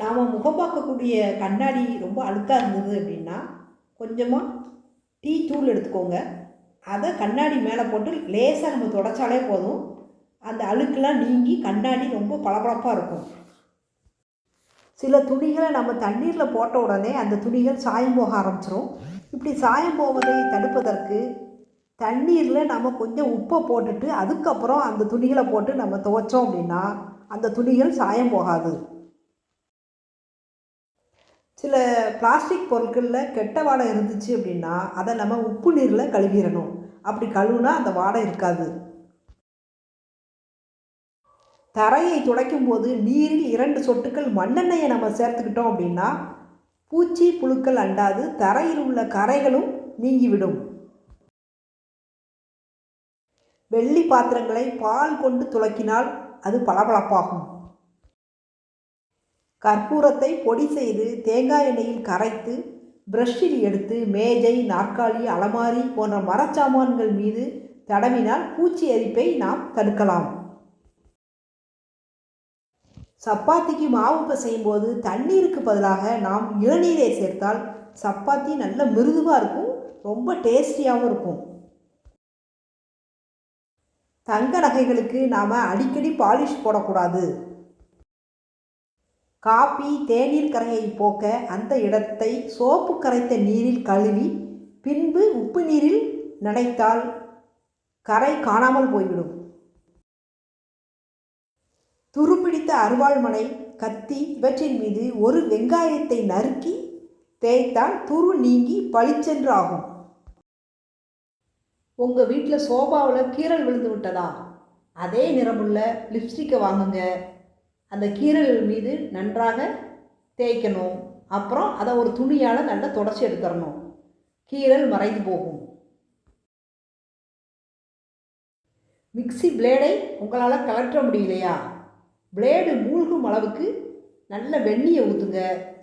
நாம் முகம் பார்க்கக்கூடிய கண்ணாடி ரொம்ப அழுக்காக இருந்தது அப்படின்னா கொஞ்சமாக டீ தூள் எடுத்துக்கோங்க. அதை கண்ணாடி மேலே போட்டு லேசாக நம்ம தொடச்சாலே போதும். அந்த அழுக்கெல்லாம் நீங்கி கண்ணாடி ரொம்ப பளபளப்பாக இருக்கும். சில துணிகளை நம்ம தண்ணீரில் போட்ட உடனே அந்த துணிகள் சாயம் போக ஆரம்பிச்சிரும். இப்படி சாயம் போவதை தடுப்பதற்கு தண்ணீரில் நம்ம கொஞ்சம் உப்பை போட்டுட்டு அதுக்கப்புறம் அந்த துணிகளை போட்டு நம்ம துவைச்சோம் அப்படின்னா அந்த துணிகள் சாயம் போகாது. சில பிளாஸ்டிக் பொருட்களில் கெட்ட வாடை இருந்துச்சு அப்படின்னா அதை நம்ம உப்பு நீரில் கழுவிடணும். அப்படி கழுவுனா அந்த வாடை இருக்காது. தரையை துடைக்கும் போது நீரில் இரண்டு சொட்டுக்கள் மண்ணெண்ணெயை நம்ம சேர்த்துக்கிட்டோம் அப்படின்னா பூச்சி புழுக்கள் அண்டாது தரையில் உள்ள கரைகளும் நீங்கிவிடும். வெள்ளி பாத்திரங்களை பால் கொண்டு துளக்கினால் அது பளபளப்பாகும். கற்பூரத்தை பொடி செய்து தேங்காய் எண்ணெயில் கரைத்து பிரஷ்ஷில் எடுத்து மேஜை நாற்காலி அலமாரி போன்ற மரச்சாமான்கள் மீது தடவினால் பூச்சி அரிப்பை நாம் தடுக்கலாம். சப்பாத்திக்கு மாவு பிசையும் போது தண்ணீருக்கு பதிலாக நாம் இளநீரை சேர்த்தால் சப்பாத்தி நல்ல மிருதுவாக இருக்கும் ரொம்ப டேஸ்டியாகவும் இருக்கும். தங்க நகைகளுக்கு நாம் அடிக்கடி பாலிஷ் போடக்கூடாது. காப்பி தேநீர் கரையை போக்க அந்த இடத்தை சோப்பு கரைத்த நீரில் கழுவி பின்பு உப்பு நீரில் நனைத்தால் கரை காணாமல் போய்விடும். துருப்பிடித்த அருவாள்மனை கத்தி இவற்றின் மீது ஒரு வெங்காயத்தை நறுக்கி தேய்த்தால் துரு நீங்கி பளிச்சென்று ஆகும். உங்கள் வீட்டில் சோபாவில் கீரல் விழுந்து விட்டதா? அதே நிறமுள்ள லிப்ஸ்டிக்கை வாங்குங்க. அந்த கீரல் மீது நன்றாக தேய்க்கணும். அப்புறம் அதை ஒரு துணியால் நல்லா தொடச்சி எடுத்துடணும். கீரல் மறைந்து போகும். மிக்சி பிளேடை உங்களால் கலற்ற முடியலையா? பிளேடு மூழ்கும் அளவுக்கு நல்ல வெந்நீரை ஊற்றுங்க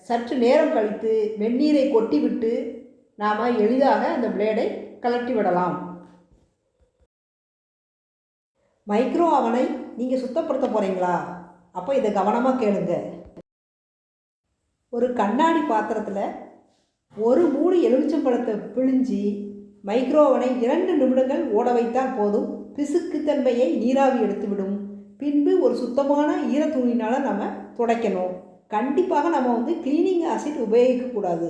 சற்று நேரம் கழித்து வெந்நீரை கொட்டி விட்டு நாம் எளிதாக அந்த பிளேடை கலட்டி விடலாம். மைக்ரோ அவனை நீங்கள் சுத்தப்படுத்த போகிறீங்களா அப்போ இதை கவனமாக கேளுங்க. ஒரு கண்ணாடி பாத்திரத்தில் ஒரு மூணு எலுமிச்சம்பழத்தை பிழிஞ்சி மைக்ரோவனை இரண்டு நிமிடங்கள் ஓட வைத்தால் போதும். பிசுக்குத்தன்மையை நீராவி எடுத்துவிடும். பின்பு ஒரு சுத்தமான ஈரத்துணினால் நம்ம துடைக்கணும். கண்டிப்பாக நம்ம வந்து கிளீனிங் ஆசிட் உபயோகிக்கக்கூடாது.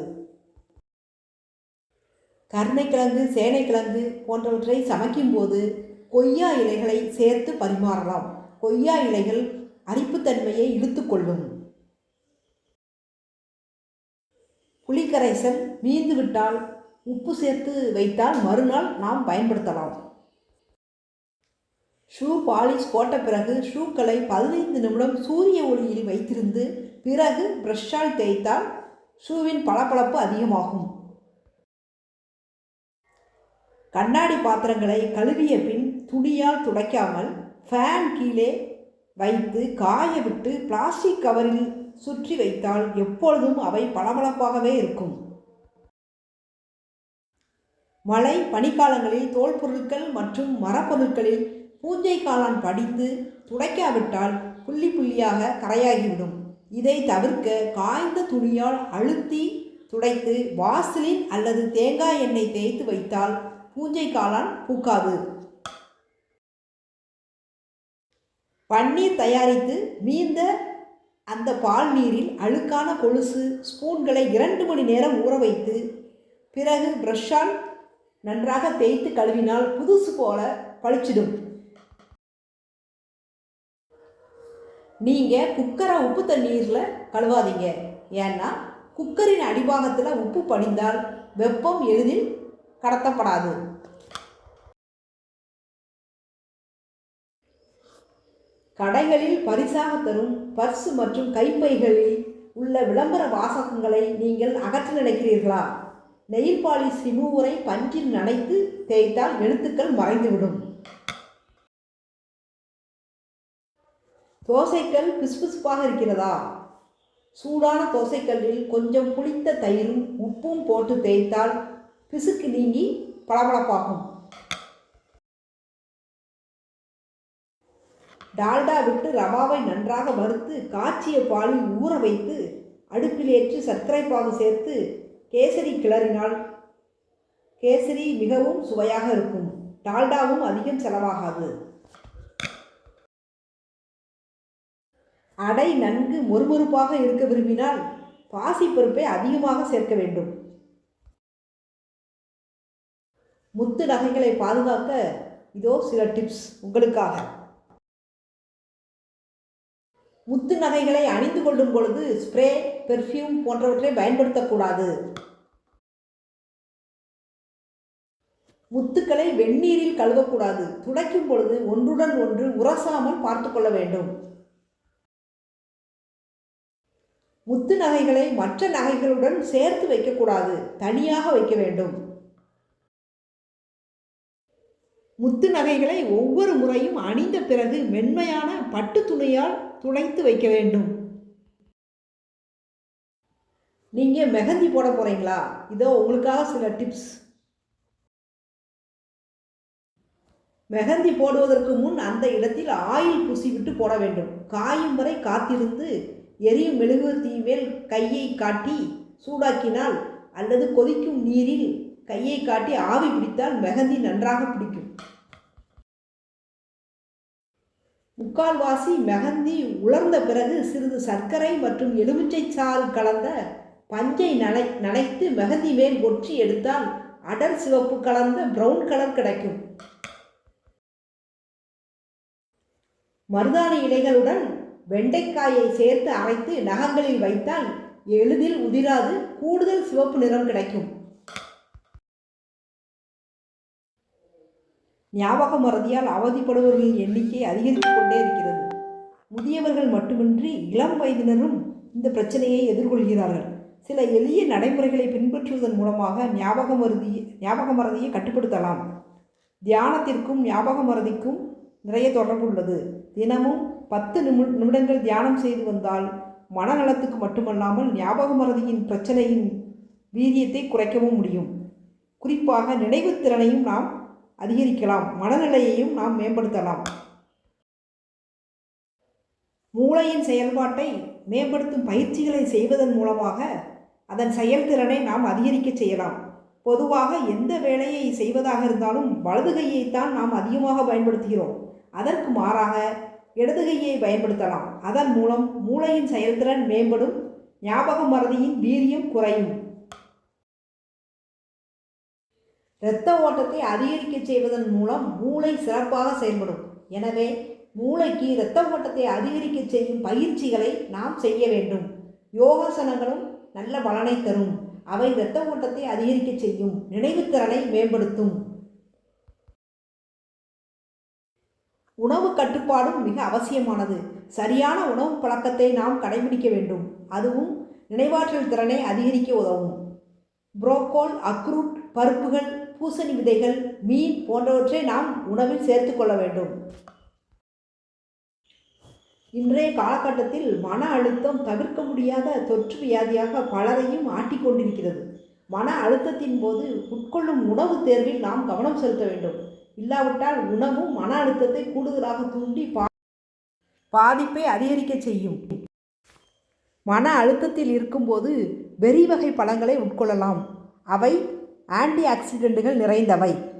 கருணைக்கிழங்கு சேனைக்கிழங்கு போன்றவற்றை சமைக்கும்போது கொய்யா இலைகளை சேர்த்து பரிமாறலாம். கொய்யா இலைகள் அரிப்புத்தன்மையை இழுத்துக்கொள்ளும் புளிக்கரைசல் மீந்து விட்டால் உப்பு சேர்த்து வைத்தால் மறுநாள் நாம் பயன்படுத்தலாம். ஷூ பாலிஷ் போட்ட பிறகு ஷூக்களை பதினைந்து நிமிடம் சூரிய ஒளியில் வைத்திருந்து பிறகு ப்ரஷ்ஷால் தேய்த்தால் ஷூவின் பளபளப்பு அதிகமாகும். கண்ணாடி பாத்திரங்களை கழுவிய பின் துணியால் துடைக்காமல் ஃபேன் கீழே வைத்து காய விட்டு பிளாஸ்டிக் கவரில் சுற்றி வைத்தால் எப்பொழுதும் அவை பளபளப்பாகவே இருக்கும். மழை பனிக்காலங்களில் தோல் பொருட்கள் மற்றும் மரப்பொருட்களில் பூஞ்சை காளான் படித்து துடைக்காவிட்டால் புள்ளி புள்ளியாக கரையாகிவிடும். இதை தவிர்க்க காய்ந்த துணியால் அழுத்தி துடைத்து வாசலின் அல்லது தேங்காய் எண்ணெய் தேய்த்து வைத்தால் பூஞ்சை காளான் பூக்காது. பன்னீர் தயாரித்து மீந்த அந்த பால் நீரில் அழுக்கான கொலுசு ஸ்பூன்களை இரண்டு மணி நேரம் ஊற வைத்து பிறகு ப்ரஷ்ஷால் நன்றாக தேய்த்து கழுவினால் புதுசு போல பழிச்சிடும் நீங்கள் குக்கரை உப்பு தண்ணீரில் கழுவாதீங்க. ஏன்னா குக்கரின் அடிபாகத்தில் உப்பு படிந்தால் வெப்பம் எளிதில் கடத்தப்படாது. கடைகளில் பரிசாக தரும் பர்ஸ் மற்றும் கைப்பைகளில் உள்ள விளம்பர வாசகங்களை நீங்கள் அகற்ற நினைக்கிறீர்களா? நெயில் பாலிஷ் ரிமூவரை பஞ்சில் நனைத்து தேய்த்தால் எழுத்துக்கள் மறைந்துவிடும். தோசைக்கல் பிசுபிசுப்பாக இருக்கிறதா? சூடான தோசைக்கல்லில் கொஞ்சம் புளித்த தயிரும் உப்பும் போட்டு தேய்த்தால் பிசுக்கு நீங்கி பளபளப்பாகும். டால்டா விட்டு ரவாவை நன்றாக வறுத்து காய்ச்சிய பாலில் ஊற வைத்து அடுப்பில் ஏற்றி சர்க்கரை பாகு சேர்த்து கேசரி கிளறினால் கேசரி மிகவும் சுவையாக இருக்கும். டால்டாவும் அதிகம் செலவாகாது. அடை நன்கு மொறுமொறுப்பாக இருக்க விரும்பினால் பாசிப்பருப்பை அதிகமாக சேர்க்க வேண்டும். முத்து நகைகளை பாதுகாக்க இதோ சில டிப்ஸ் உங்களுக்காக. முத்து நகைகளை அணிந்து கொள்ளும் பொழுது ஸ்ப்ரே பெர்ஃப்யூம் போன்றவற்றை பயன்படுத்தக்கூடாது. முத்துக்களை வெந்நீரில் கழுவக்கூடாது. துடைக்கும் பொழுது ஒன்றுடன் ஒன்று உரசாமல் பார்த்து கொள்ள வேண்டும். முத்து நகைகளை மற்ற நகைகளுடன் சேர்த்து வைக்கக்கூடாது. தனியாக வைக்க வேண்டும். முத்து நகைகளை ஒவ்வொரு முறையும் அணிந்த பிறகு மென்மையான பட்டு துணியால் துளைத்து வைக்க வேண்டும். நீங்கள் மெஹந்தி போட போகிறீங்களா இதோ உங்களுக்காக சில டிப்ஸ் மெஹந்தி போடுவதற்கு முன் அந்த இடத்தில் ஆயில் பூசிவிட்டு போட வேண்டும். காயும் வரை காத்திருந்து எரியும் மெழுகுவர்த்தி மேல் கையை காட்டி சூடாக்கினால் அல்லது கொதிக்கும் நீரில் கையை காட்டி ஆவி பிடித்தால் மெஹந்தி நன்றாக பிடிக்கும். முக்கால்வாசி மெஹந்தி உலர்ந்த பிறகு சிறிது சர்க்கரை மற்றும் எலுமிச்சை சாறு கலந்த பஞ்சை நனை நனைத்து மெஹந்தி மேல் ஒற்றி எடுத்தால் அடர் சிவப்பு கலந்த ப்ரௌன் கலர் கிடைக்கும். மருதாணி இலைகளுடன் வெண்டைக்காயை சேர்த்து அரைத்து நகங்களில் வைத்தால் எளிதில் உதிராது கூடுதல் சிவப்பு நிறம் கிடைக்கும். ஞாபக மறதியால் அவதிப்படுபவர்களின் எண்ணிக்கை அதிகரித்து கொண்டே இருக்கிறது. முதியவர்கள் மட்டுமின்றி இளம் வயதினரும் இந்த பிரச்சனையை எதிர்கொள்கிறார்கள். சில எளிய நடைமுறைகளை பின்பற்றுவதன் மூலமாக ஞாபக மருதி ஞாபக மறதியை கட்டுப்படுத்தலாம். தியானத்திற்கும் ஞாபக மறதிக்கும் நிறைய தொடர்பு உள்ளது. தினமும் பத்து நிமி நிமிடங்கள் தியானம் செய்து வந்தால் மனநலத்துக்கு மட்டுமல்லாமல் ஞாபக மறதியின் பிரச்சனையின் வீரியத்தை குறைக்கவும் முடியும். குறிப்பாக நினைவுத்திறனையும் நாம் அதிகரிக்கலாம். மனநிலையையும் நாம் மேம்படுத்தலாம். மூளையின் செயல்பாட்டை மேம்படுத்தும் பயிற்சிகளை செய்வதன் மூலமாக அதன் செயல்திறனை நாம் அதிகரிக்க செய்யலாம். பொதுவாக எந்த வேலையை செய்வதாக இருந்தாலும் வலது கையைத்தான் நாம் அதிகமாக பயன்படுத்துகிறோம். அதற்கு மாறாக இடது கையை பயன்படுத்தலாம். அதன் மூலம் மூளையின் செயல்திறன் மேம்படும் ஞாபக மறதியின் வீரியம் குறையும். இரத்த ஓட்டத்தை அதிகரிக்க செய்வதன் மூலம் மூளை சிறப்பாக செயல்படும். எனவே மூளைக்கு இரத்த ஓட்டத்தை அதிகரிக்க செய்யும் பயிற்சிகளை நாம் செய்ய வேண்டும். யோகாசனங்களும் நல்ல பலனை தரும். அவை இரத்த ஓட்டத்தை அதிகரிக்க செய்யும் நினைவுத்திறனை மேம்படுத்தும். உணவு கட்டுப்பாடும் மிக அவசியமானது. சரியான உணவு பழக்கத்தை நாம் கடைபிடிக்க வேண்டும். அதுவும் நினைவாற்றல் திறனை அதிகரிக்க உதவும். புரோக்கோல் அக்ரூட் பருப்புகள் பூசணி விதைகள் மீன் போன்றவற்றை நாம் உணவில் சேர்த்து கொள்ள வேண்டும். இன்றைய காலகட்டத்தில் மன அழுத்தம் தவிர்க்க முடியாத தொற்று வியாதியாக பலரையும் ஆட்டிக்கொண்டிருக்கிறது மன அழுத்தத்தின் போது உட்கொள்ளும் உணவு தேர்வில் நாம் கவனம் செலுத்த வேண்டும். இல்லாவிட்டால் உணவும் மன அழுத்தத்தை கூடுதலாக தூண்டி பா பாதிப்பை அதிகரிக்க செய்யும். மன அழுத்தத்தில் இருக்கும்போது வெறி வகை பழங்களை உட்கொள்ளலாம். அவை ஆன்டி ஆக்சிடென்ட்டுகள் நிறைந்தவை.